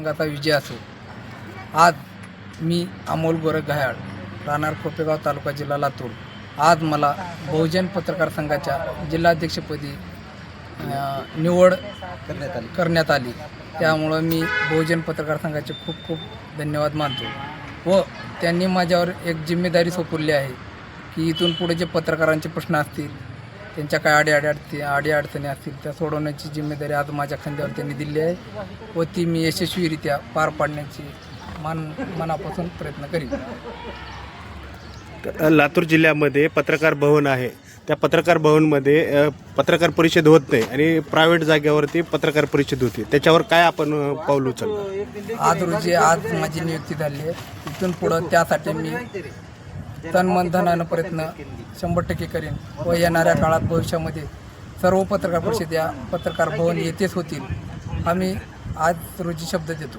संघाचा विजय असो. आज मी अमोल गोरख घायाळ राहणार खोपेगाव तालुका जिल्हा लातूर. आज मला बहुजन पत्रकार संघाच्या जिल्हाध्यक्षपदी निवड करण्यात आली करण्यात आली. त्यामुळं मी बहुजन पत्रकार संघाचे खूप खूप धन्यवाद मानतो. व त्यांनी माझ्यावर एक जिम्मेदारी सोपवली आहे की इथून पुढे जे पत्रकारांचे प्रश्न असतील त्यांच्या काय आडी अडचणी आडी अडचणी असतील त्या सोडवण्याची जिम्मेदारी आज माझ्या खांद्यावर त्यांनी दिली आहे व ती मी यशस्वीरित्या पार पाडण्याची मान मनापासून प्रयत्न करीन. लातूर जिल्ह्यामध्ये पत्रकार भवन आहे. त्या पत्रकार भवनमध्ये पत्रकार परिषद होत नाही आणि प्रायव्हेट जागेवरती पत्रकार परिषद होती. त्याच्यावर काय आपण पाऊल उचललं आज रोजी आज माझी नियुक्ती झाली आहे. इथून पुढं त्यासाठी मी तन मन धनानं प्रयत्न शंभर टक्के करेन व येणाऱ्या काळात भविष्यामध्ये सर्व पत्रकार परिषद या पत्रकार भवन येथेच होतील. आम्ही आज रोजी शब्द देतो.